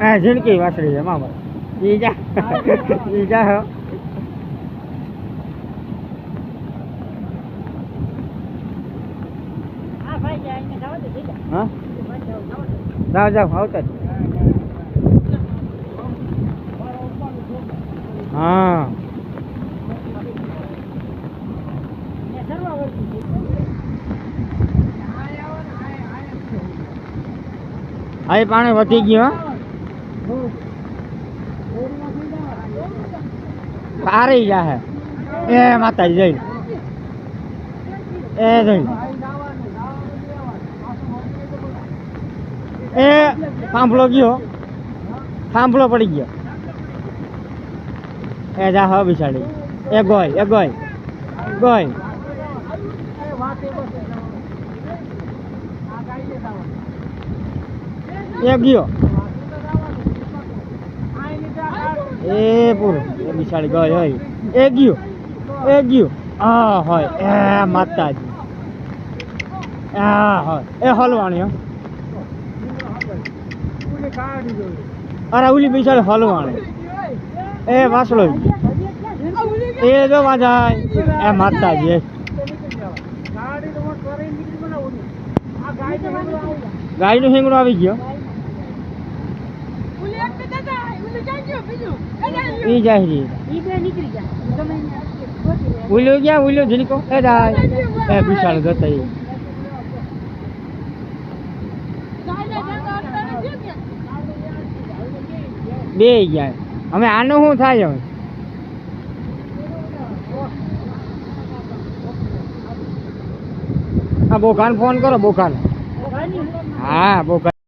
હા ઝીણકી વાસળી છે મામા ઈ જા ઈ જા હો હા જાઓ જાઓ આવતા જ. હા આ પાણી વધી ગયું હો પારી જા હે એ માતાજી જઈ એ જઈ એ થાંભલો ગયો થાંભલો પડી ગયો એ જા હો બિચારી એ ગોય એ ગોય ગોય એ ગયો. એ પૂરું એ બિચારી ગઈ હોય. એ ગયો એ ગયો. હા હોય, એ માતાજી. આ હોય, એ હલવાણી, હો. અરે ઓલી બિચારી હલવાણી. એ વાસળો એ જો વાજા એ માતાજી ગાયનું હિંગણું આવી ગયો. ઈ જાય રી ઉલ્યો ગયા ઉલ્યો જીનકો એ જાય એ વિશાળ જતા ઈ બે ગયા. હવે આનું શું થાય હવે? હા બોકાન ફોન કરો બોકાન હા બોકાન